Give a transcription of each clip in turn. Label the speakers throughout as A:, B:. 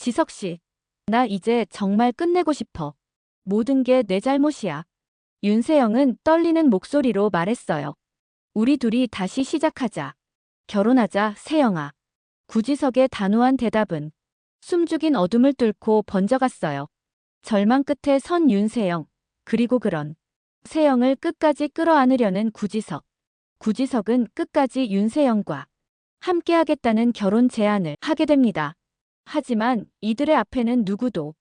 A: 지석 씨, 나 이제 정말 끝내고 싶어. 모든 게 내 잘못이야. 윤세영은 떨리는 목소리로 말했어요. 우리 둘이 다시 시작하자. 결혼하자, 세영아. 구지석의 단호한 대답은 숨죽인 어둠을 뚫고 번져갔어요. 절망 끝에 선 윤세영, 그리고 그런 세영을 끝까지 끌어안으려는 구지석. 구지석은 끝까지 윤세영과 함께하겠다는 결혼 제안을 하게 됩니다. 하지만 이들의 앞에는 누구도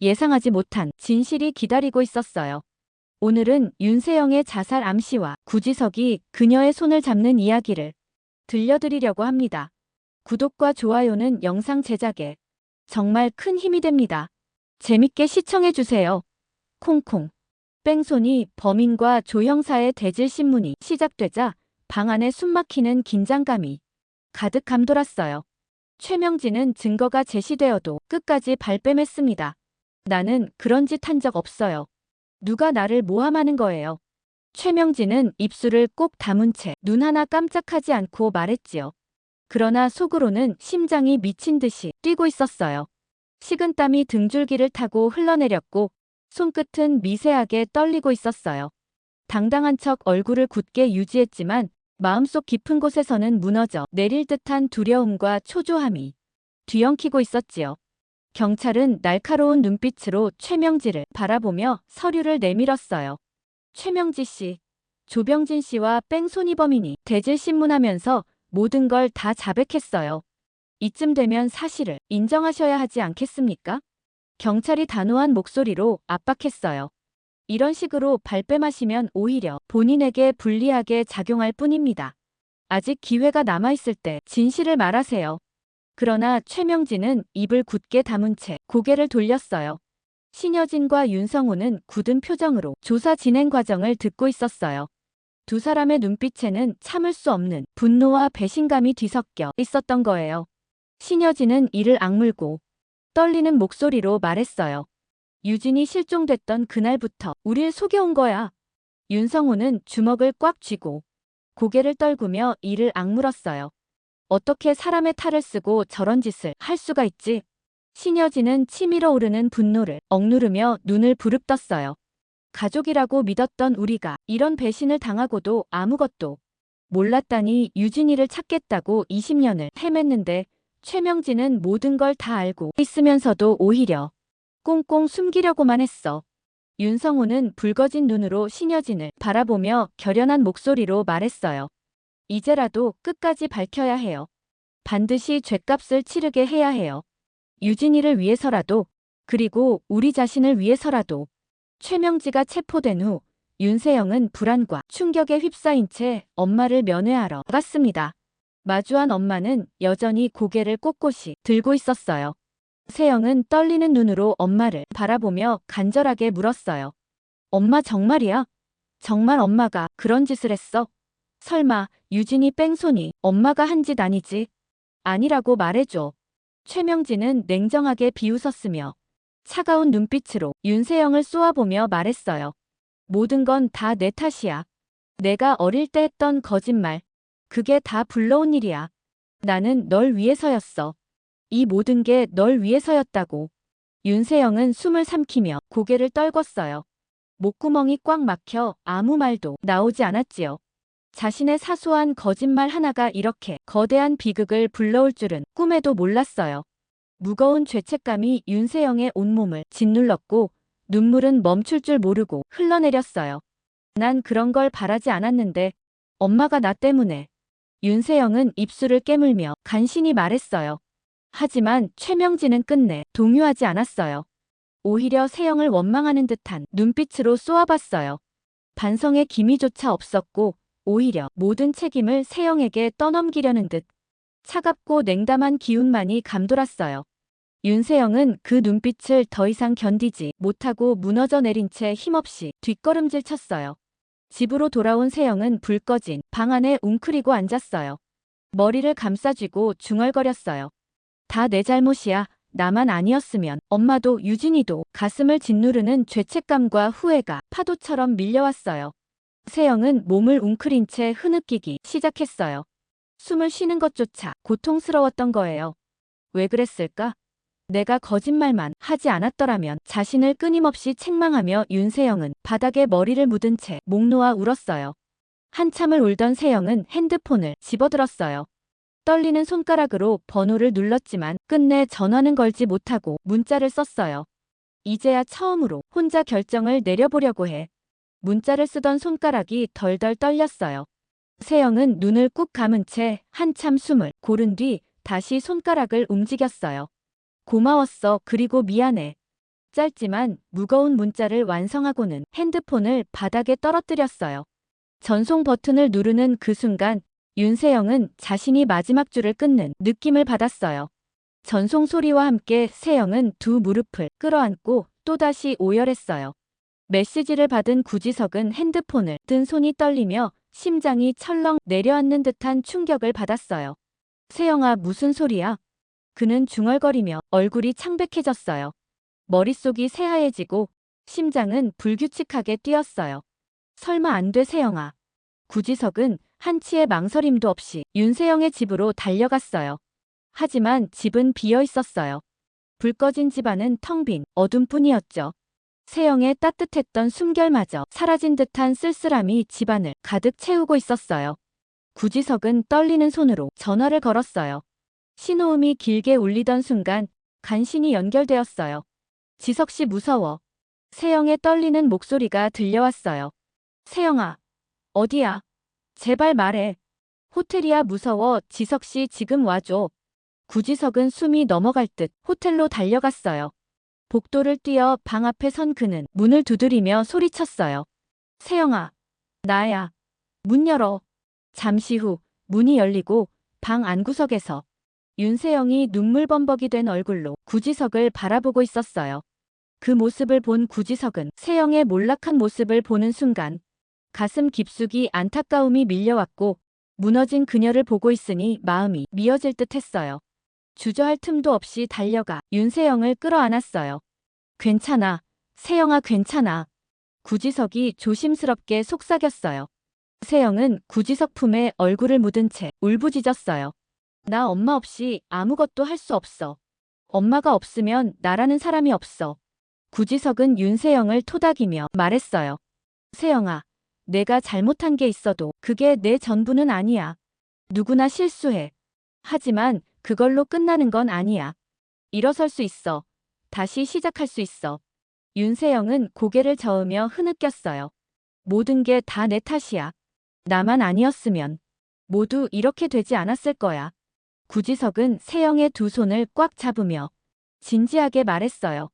A: 예상하지 못한 진실이 기다리고 있었어요. 오늘은 윤세영의 자살 암시와 구지석이 그녀의 손을 잡는 이야기를 들려드리려고 합니다. 구독과 좋아요는 영상 제작에 정말 큰 힘이 됩니다. 재밌게 시청해주세요. 콩콩. 뺑소니 범인과 조형사의 대질신문이 시작되자 방 안에 숨막히는 긴장감이 가득 감돌았어요. 최명진은 증거가 제시되어도 끝까지 발뺌했습니다. 나는 그런 짓 한 적 없어요. 누가 나를 모함하는 거예요. 최명진은 입술을 꼭 다문 채 눈 하나 깜짝하지 않고 말했지요. 그러나 속으로는 심장이 미친 듯이 뛰고 있었어요. 식은땀이 등줄기를 타고 흘러내렸고 손끝은 미세하게 떨리고 있었어요. 당당한 척 얼굴을 굳게 유지했지만 마음속 깊은 곳에서는 무너져 내릴 듯한 두려움과 초조함이 뒤엉키고 있었지요. 경찰은 날카로운 눈빛으로 최명지를 바라보며 서류를 내밀었어요. 최명지 씨, 조병진 씨와 뺑소니 범인이 대질 신문하면서 모든 걸 다 자백했어요. 이쯤 되면 사실을 인정하셔야 하지 않겠습니까? 경찰이 단호한 목소리로 압박했어요. 이런 식으로 발뺌하시면 오히려 본인에게 불리하게 작용할 뿐입니다. 아직 기회가 남아있을 때 진실을 말하세요. 그러나 최명진은 입을 굳게 다문 채 고개를 돌렸어요. 신여진과 윤성호는 굳은 표정으로 조사 진행 과정을 듣고 있었어요. 두 사람의 눈빛에는 참을 수 없는 분노와 배신감이 뒤섞여 있었던 거예요. 신여진은 이를 악물고 떨리는 목소리로 말했어요. 유진이 실종됐던 그날부터 우릴 속여온 거야. 윤성호는 주먹을 꽉 쥐고 고개를 떨구며 이를 악물었어요. 어떻게 사람의 탈을 쓰고 저런 짓을 할 수가 있지? 신여진은 치밀어 오르는 분노를 억누르며 눈을 부릅떴어요. 가족이라고 믿었던 우리가 이런 배신을 당하고도 아무것도 몰랐다니 유진이를 찾겠다고 20년을 헤맸는데 최명진은 모든 걸 다 알고 있으면서도 오히려 꽁꽁 숨기려고만 했어. 윤성호는 붉어진 눈으로 신여진을 바라보며 결연한 목소리로 말했어요. 이제라도 끝까지 밝혀야 해요. 반드시 죗값을 치르게 해야 해요. 유진이를 위해서라도, 그리고 우리 자신을 위해서라도. 최명지가 체포된 후 윤세영은 불안과 충격에 휩싸인 채 엄마를 면회하러 갔습니다. 마주한 엄마는 여전히 고개를 꼿꼿이 들고 있었어요. 세영은 떨리는 눈으로 엄마를 바라보며 간절하게 물었어요. 엄마 정말이야? 정말 엄마가 그런 짓을 했어? 설마 유진이 뺑소니 엄마가 한 짓 아니지? 아니라고 말해줘. 최명진은 냉정하게 비웃었으며 차가운 눈빛으로 윤세영을 쏘아보며 말했어요. 모든 건 다 내 탓이야. 내가 어릴 때 했던 거짓말. 그게 다 불러온 일이야. 나는 널 위해서였어. 이 모든 게 널 위해서였다고. 윤세영은 숨을 삼키며 고개를 떨궜어요. 목구멍이 꽉 막혀 아무 말도 나오지 않았지요. 자신의 사소한 거짓말 하나가 이렇게 거대한 비극을 불러올 줄은 꿈에도 몰랐어요. 무거운 죄책감이 윤세영의 온몸을 짓눌렀고 눈물은 멈출 줄 모르고 흘러내렸어요. 난 그런 걸 바라지 않았는데 엄마가 나 때문에 윤세영은 입술을 깨물며 간신히 말했어요. 하지만 최명진은 끝내 동요하지 않았어요. 오히려 세영을 원망하는 듯한 눈빛으로 쏘아봤어요. 반성의 기미조차 없었고 오히려 모든 책임을 세영에게 떠넘기려는 듯 차갑고 냉담한 기운만이 감돌았어요. 윤세영은 그 눈빛을 더 이상 견디지 못하고 무너져 내린 채 힘없이 뒷걸음질 쳤어요. 집으로 돌아온 세영은 불 꺼진 방 안에 웅크리고 앉았어요. 머리를 감싸쥐고 중얼거렸어요. 다 내 잘못이야. 나만 아니었으면 엄마도 유진이도 가슴을 짓누르는 죄책감과 후회가 파도처럼 밀려왔어요. 세영은 몸을 웅크린 채 흐느끼기 시작했어요. 숨을 쉬는 것조차 고통스러웠던 거예요. 왜 그랬을까? 내가 거짓말만 하지 않았더라면 자신을 끊임없이 책망하며 윤세영은 바닥에 머리를 묻은 채 목 놓아 울었어요. 한참을 울던 세영은 핸드폰을 집어들었어요. 떨리는 손가락으로 번호를 눌렀지만 끝내 전화는 걸지 못하고 문자를 썼어요. 이제야 처음으로 혼자 결정을 내려보려고 해. 문자를 쓰던 손가락이 덜덜 떨렸어요. 세영은 눈을 꾹 감은 채 한참 숨을 고른 뒤 다시 손가락을 움직였어요. 고마웠어. 그리고 미안해. 짧지만 무거운 문자를 완성하고는 핸드폰을 바닥에 떨어뜨렸어요. 전송 버튼을 누르는 그 순간 윤세영은 자신이 마지막 줄을 끊는 느낌을 받았어요. 전송 소리와 함께 세영은 두 무릎을 끌어안고 또다시 오열했어요. 메시지를 받은 구지석은 핸드폰을 든 손이 떨리며 심장이 철렁 내려앉는 듯한 충격을 받았어요. 세영아 무슨 소리야? 그는 중얼거리며 얼굴이 창백해졌어요. 머릿속이 새하얘지고 심장은 불규칙하게 뛰었어요. 설마 안 돼 세영아. 구지석은 한치의 망설임도 없이 윤세영의 집으로 달려갔어요. 하지만 집은 비어 있었어요. 불 꺼진 집안은 텅 빈 어둠뿐이었죠. 세영의 따뜻했던 숨결마저 사라진 듯한 쓸쓸함이 집안을 가득 채우고 있었어요. 구지석은 떨리는 손으로 전화를 걸었어요. 신호음이 길게 울리던 순간 간신히 연결되었어요. 지석 씨 무서워. 세영의 떨리는 목소리가 들려왔어요. 세영아, 어디야? 제발 말해. 호텔이야 무서워. 지석 씨 지금 와줘. 구지석은 숨이 넘어갈 듯 호텔로 달려갔어요. 복도를 뛰어 방 앞에 선 그는 문을 두드리며 소리쳤어요. 세영아, 나야. 문 열어. 잠시 후 문이 열리고 방 안구석에서 윤세영이 눈물 범벅이 된 얼굴로 구지석을 바라보고 있었어요. 그 모습을 본 구지석은 세영의 몰락한 모습을 보는 순간 가슴 깊숙이 안타까움이 밀려왔고 무너진 그녀를 보고 있으니 마음이 미어질 듯 했어요. 주저할 틈도 없이 달려가 윤세영을 끌어안았어요. 괜찮아. 세영아 괜찮아. 구지석이 조심스럽게 속삭였어요. 세영은 구지석 품에 얼굴을 묻은 채 울부짖었어요. 나 엄마 없이 아무것도 할 수 없어. 엄마가 없으면 나라는 사람이 없어. 구지석은 윤세영을 토닥이며 말했어요. 세영아, 내가 잘못한 게 있어도 그게 내 전부는 아니야. 누구나 실수해. 하지만 그걸로 끝나는 건 아니야. 일어설 수 있어. 다시 시작할 수 있어. 윤세영은 고개를 저으며 흐느꼈어요. 모든 게 다 내 탓이야. 나만 아니었으면 모두 이렇게 되지 않았을 거야. 구지석은 세영의 두 손을 꽉 잡으며 진지하게 말했어요.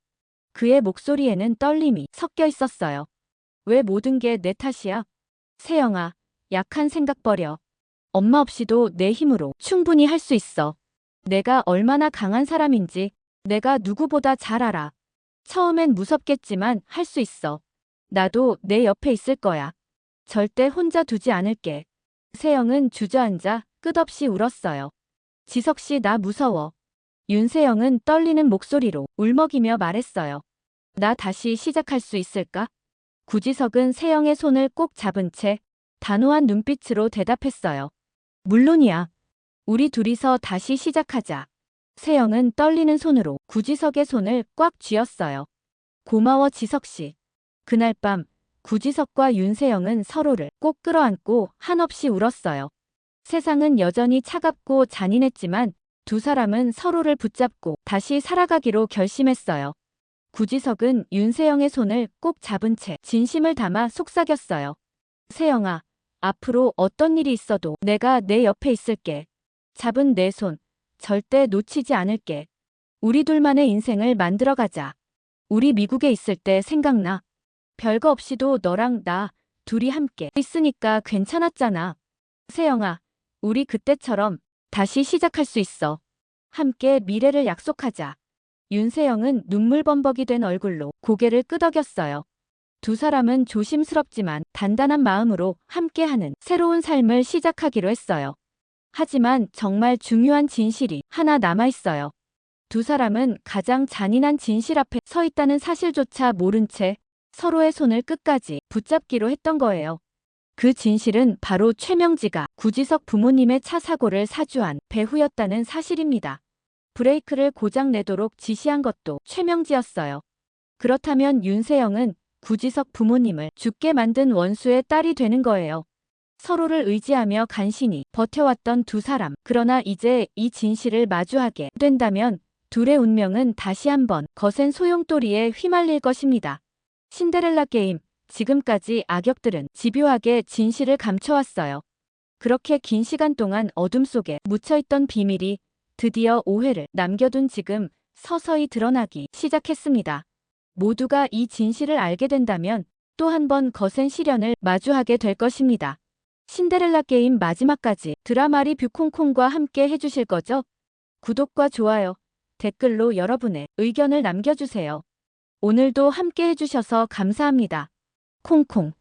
A: 그의 목소리에는 떨림이 섞여 있었어요. 왜 모든 게 내 탓이야? 세영아, 약한 생각 버려. 엄마 없이도 내 힘으로 충분히 할 수 있어. 내가 얼마나 강한 사람인지 내가 누구보다 잘 알아. 처음엔 무섭겠지만 할 수 있어. 나도 내 옆에 있을 거야. 절대 혼자 두지 않을게. 세영은 주저앉아 끝없이 울었어요. 지석 씨 나 무서워. 윤세영은 떨리는 목소리로 울먹이며 말했어요. 나 다시 시작할 수 있을까? 구지석은 세영의 손을 꼭 잡은 채 단호한 눈빛으로 대답했어요. 물론이야. 우리 둘이서 다시 시작하자. 세영은 떨리는 손으로 구지석의 손을 꽉 쥐었어요. 고마워 지석 씨. 그날 밤 구지석과 윤세영은 서로를 꼭 끌어안고 한없이 울었어요. 세상은 여전히 차갑고 잔인했지만 두 사람은 서로를 붙잡고 다시 살아가기로 결심했어요. 구지석은 윤세영의 손을 꼭 잡은 채 진심을 담아 속삭였어요. 세영아, 앞으로 어떤 일이 있어도 내가 내 옆에 있을게. 잡은 내 손, 절대 놓치지 않을게. 우리 둘만의 인생을 만들어가자. 우리 미국에 있을 때 생각나. 별거 없이도 너랑 나 둘이 함께 있으니까 괜찮았잖아. 세영아, 우리 그때처럼 다시 시작할 수 있어. 함께 미래를 약속하자. 윤세영은 눈물범벅이 된 얼굴로 고개를 끄덕였어요. 두 사람은 조심스럽지만 단단한 마음으로 함께하는 새로운 삶을 시작하기로 했어요. 하지만 정말 중요한 진실이 하나 남아있어요. 두 사람은 가장 잔인한 진실 앞에 서 있다는 사실조차 모른 채 서로의 손을 끝까지 붙잡기로 했던 거예요. 그 진실은 바로 최명지가 구지석 부모님의 차 사고를 사주한 배후였다는 사실입니다. 브레이크를 고장 내도록 지시한 것도 최명지였어요. 그렇다면 윤세영은 구지석 부모님을 죽게 만든 원수의 딸이 되는 거예요. 서로를 의지하며 간신히 버텨왔던 두 사람. 그러나 이제 이 진실을 마주하게 된다면 둘의 운명은 다시 한번 거센 소용돌이에 휘말릴 것입니다. 신데렐라 게임. 지금까지 악역들은 집요하게 진실을 감춰왔어요. 그렇게 긴 시간 동안 어둠 속에 묻혀있던 비밀이 드디어 오해를 남겨둔 지금 서서히 드러나기 시작했습니다. 모두가 이 진실을 알게 된다면 또 한 번 거센 시련을 마주하게 될 것입니다. 신데렐라 게임 마지막까지 드라마리 뷰콩콩과 함께 해주실 거죠? 구독과 좋아요, 댓글로 여러분의 의견을 남겨주세요. 오늘도 함께 해주셔서 감사합니다. 콩콩